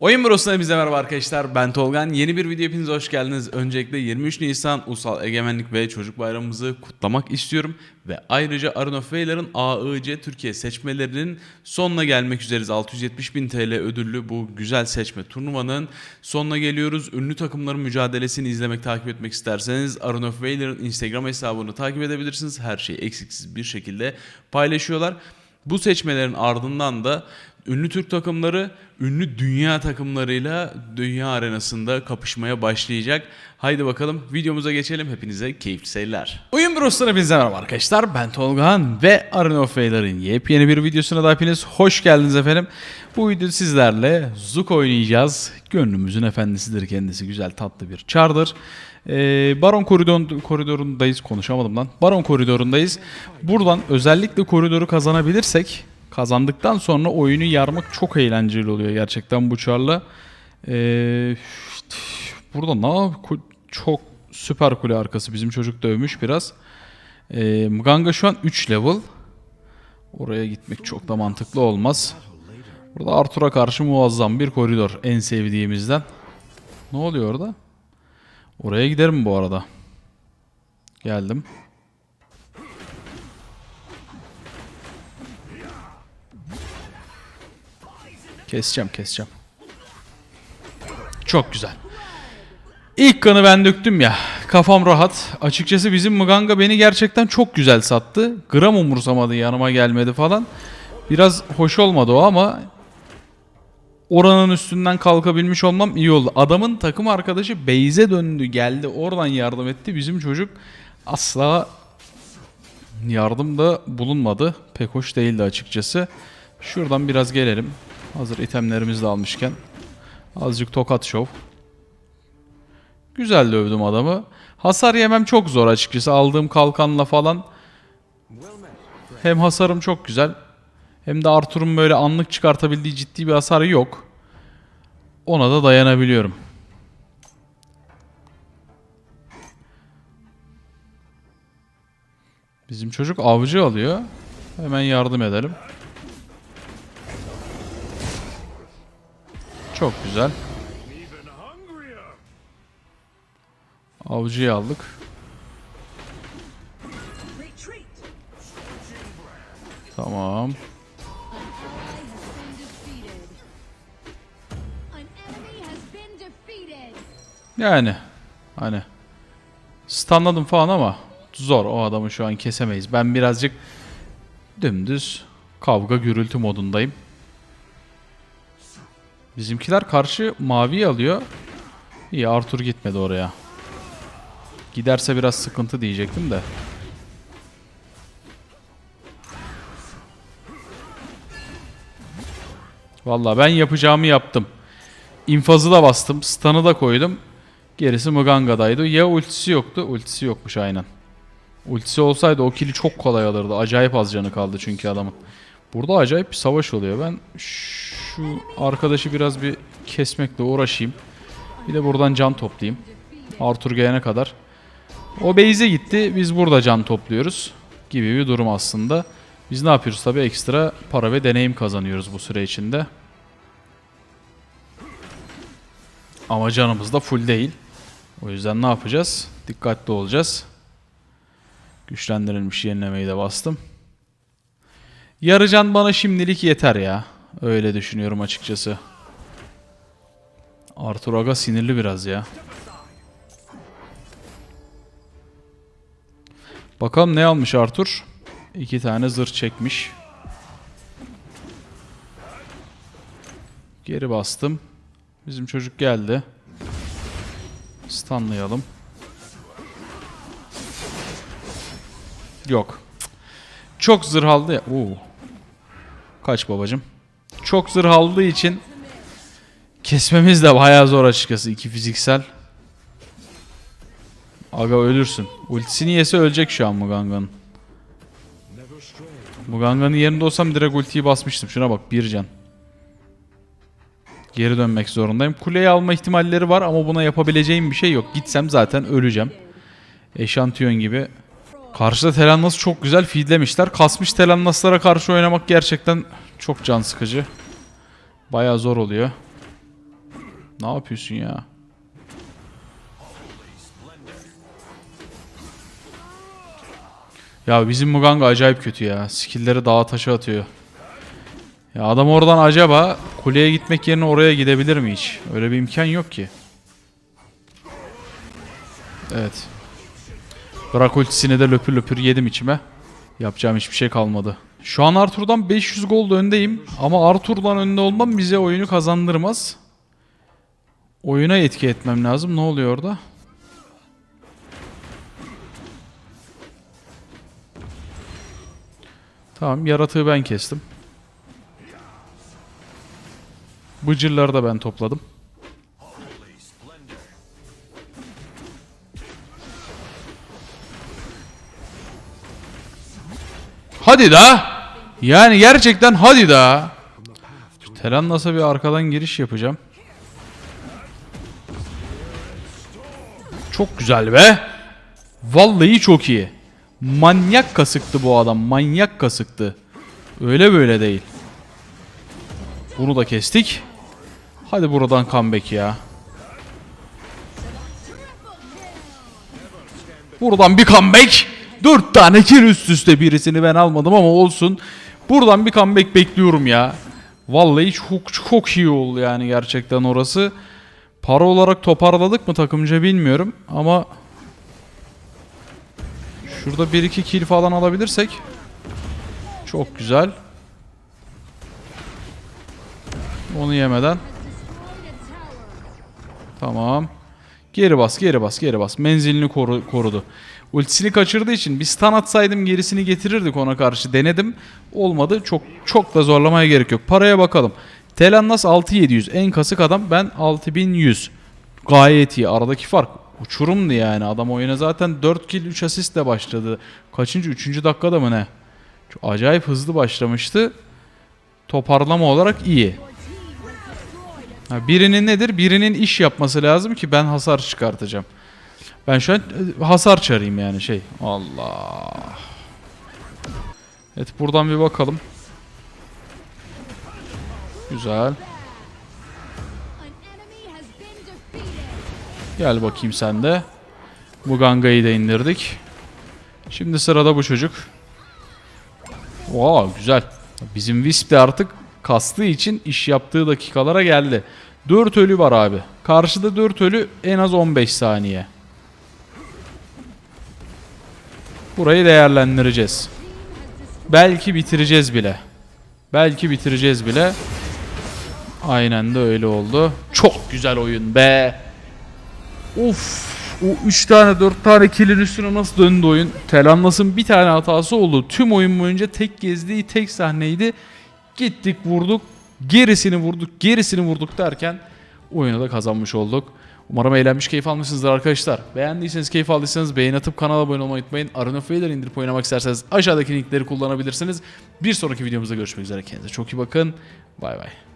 Oyun Burası'na bize merhaba arkadaşlar. Ben Tolgan. Yeni bir video hepinize hoş geldiniz. Öncelikle 23 Nisan Ulusal Egemenlik ve Çocuk Bayramımızı kutlamak istiyorum. Ve ayrıca Arun of Valor'ın AIC Türkiye seçmelerinin sonuna gelmek üzereyiz. 670 bin TL ödüllü bu güzel seçme turnuvanın sonuna geliyoruz. Ünlü takımların mücadelesini izlemek, takip etmek isterseniz Arun of Valor'ın Instagram hesabını takip edebilirsiniz. Her şeyi eksiksiz bir şekilde paylaşıyorlar. Bu seçmelerin ardından da ünlü Türk takımları ünlü dünya takımlarıyla dünya arenasında kapışmaya başlayacak. Haydi bakalım videomuza geçelim. Hepinize keyifli seyirler. Oyun Bros'tan hepinize merhaba arkadaşlar. Ben Tolgahan ve Arena of Valor'ın yepyeni bir videosuna da hepiniz hoş geldiniz efendim. Bu videoda sizlerle Zuk oynayacağız. Gönlümüzün efendisidir kendisi. Güzel tatlı bir çardır. Ee, Baron koridor, koridorundayız. Konuşamadım lan. Baron koridorundayız. Buradan özellikle koridoru kazanabilirsek kazandıktan sonra oyunu yarmak çok eğlenceli oluyor gerçekten bu çarla. Ee, burada ne yap? Çok süper kule arkası. Bizim çocuk dövmüş biraz. Ee, Mganga şu an 3 level. Oraya gitmek çok da mantıklı olmaz. Burada Arthur'a karşı muazzam bir koridor. En sevdiğimizden. Ne oluyor orada? Oraya giderim bu arada. Geldim. Keseceğim keseceğim. Çok güzel. İlk kanı ben döktüm ya. Kafam rahat. Açıkçası bizim Mganga beni gerçekten çok güzel sattı. Gram umursamadı yanıma gelmedi falan. Biraz hoş olmadı o ama oranın üstünden kalkabilmiş olmam iyi oldu. Adamın takım arkadaşı Beyze döndü geldi oradan yardım etti. Bizim çocuk asla yardımda bulunmadı. Pek hoş değildi açıkçası. Şuradan biraz gelelim. Hazır itemlerimizi de almışken. Azıcık tokat şov. Güzel dövdüm adamı. Hasar yemem çok zor açıkçası. Aldığım kalkanla falan. Hem hasarım çok güzel. Hem de Arthur'un böyle anlık çıkartabildiği ciddi bir hasarı yok. Ona da dayanabiliyorum. Bizim çocuk avcı alıyor. Hemen yardım edelim. Çok güzel. Avcıyı aldık. Tamam. Yani hani stunladım falan ama zor o adamı şu an kesemeyiz. Ben birazcık dümdüz kavga gürültü modundayım. Bizimkiler karşı mavi alıyor. İyi Arthur gitmedi oraya. Giderse biraz sıkıntı diyecektim de. Vallahi ben yapacağımı yaptım. İnfazı da bastım. Stun'ı da koydum. Gerisi Muganga'daydı. Ya ultisi yoktu. Ultisi yokmuş aynen. Ultisi olsaydı o kili çok kolay alırdı. Acayip az canı kaldı çünkü adamın. Burada acayip bir savaş oluyor. Ben şu arkadaşı biraz bir kesmekle uğraşayım. Bir de buradan can toplayayım. Arthur gelene kadar. O base'e gitti. Biz burada can topluyoruz. Gibi bir durum aslında. Biz ne yapıyoruz tabii ekstra para ve deneyim kazanıyoruz bu süre içinde. Ama canımız da full değil. O yüzden ne yapacağız? Dikkatli olacağız. Güçlendirilmiş yenilemeyi de bastım. Yarı can bana şimdilik yeter ya. Öyle düşünüyorum açıkçası. Arthur Aga sinirli biraz ya. Bakalım ne almış Arthur? İki tane zırh çekmiş. Geri bastım. Bizim çocuk geldi. Stunlayalım. Yok. Çok zırh aldı ya. Oo. Kaç babacım. Çok zırh aldığı için kesmemiz de bayağı zor açıkçası. iki fiziksel. Aga ölürsün. Ultisini yese ölecek şu an Muganga'nın. Muganga'nın yerinde olsam direkt ultiyi basmıştım. Şuna bak bir can. Geri dönmek zorundayım. Kuleyi alma ihtimalleri var ama buna yapabileceğim bir şey yok. Gitsem zaten öleceğim. Eşantiyon gibi. Karşıda Telannas'ı çok güzel feedlemişler. Kasmış Telannas'lara karşı oynamak gerçekten çok can sıkıcı. Bayağı zor oluyor. Ne yapıyorsun ya? Ya bizim Muganga acayip kötü ya. Skill'leri dağa taşa atıyor. Ya adam oradan acaba kuleye gitmek yerine oraya gidebilir mi hiç? Öyle bir imkan yok ki. Evet. Bırak ultisini de löpür löpür yedim içime. Yapacağım hiçbir şey kalmadı. Şu an Arthur'dan 500 gold öndeyim. Ama Arthur'dan önde olmam bize oyunu kazandırmaz. Oyuna etki etmem lazım. Ne oluyor orada? Tamam yaratığı ben kestim. Bıcırları da ben topladım. Hadi da. Yani gerçekten hadi da. Şu Telannas'a bir arkadan giriş yapacağım. Çok güzel be. Vallahi çok iyi. Manyak kasıktı bu adam. Manyak kasıktı. Öyle böyle değil. Bunu da kestik. Hadi buradan comeback ya. Buradan bir comeback. Dört tane kill üst üste birisini ben almadım ama olsun. Buradan bir comeback bekliyorum ya. Vallahi çok çok iyi oldu yani gerçekten orası. Para olarak toparladık mı takımca bilmiyorum ama şurada 1-2 kill falan alabilirsek çok güzel. Onu yemeden. Tamam. Geri bas, geri bas, geri bas. Menzilini koru- korudu. Ultisini kaçırdığı için bir stun atsaydım gerisini getirirdik ona karşı. Denedim. Olmadı. Çok çok da zorlamaya gerek yok. Paraya bakalım. Telannas 6700. En kasık adam. Ben 6100. Gayet iyi. Aradaki fark uçurumdu yani. Adam oyuna zaten 4 kill 3 asistle başladı. Kaçıncı? 3. dakikada mı ne? Çok acayip hızlı başlamıştı. Toparlama olarak iyi. Birinin nedir? Birinin iş yapması lazım ki ben hasar çıkartacağım. Ben şu an e, hasar çarayım yani şey. Allah. Evet buradan bir bakalım. Güzel. Gel bakayım sen de. Bu Ganga'yı da indirdik. Şimdi sırada bu çocuk. Wow güzel. Bizim Wisp de artık kastığı için iş yaptığı dakikalara geldi. 4 ölü var abi. Karşıda 4 ölü en az 15 saniye. Burayı değerlendireceğiz. Belki bitireceğiz bile. Belki bitireceğiz bile. Aynen de öyle oldu. Çok güzel oyun be. Of. O 3 tane 4 tane killin üstüne nasıl döndü oyun? Telannas'ın bir tane hatası oldu. Tüm oyun boyunca tek gezdiği tek sahneydi. Gittik vurduk. Gerisini vurduk. Gerisini vurduk derken oyunu da kazanmış olduk. Umarım eğlenmiş, keyif almışsınızdır arkadaşlar. Beğendiyseniz, keyif aldıysanız beğeni atıp kanala abone olmayı unutmayın. Arena of indirip oynamak isterseniz aşağıdaki linkleri kullanabilirsiniz. Bir sonraki videomuzda görüşmek üzere. Kendinize çok iyi bakın. Bay bay.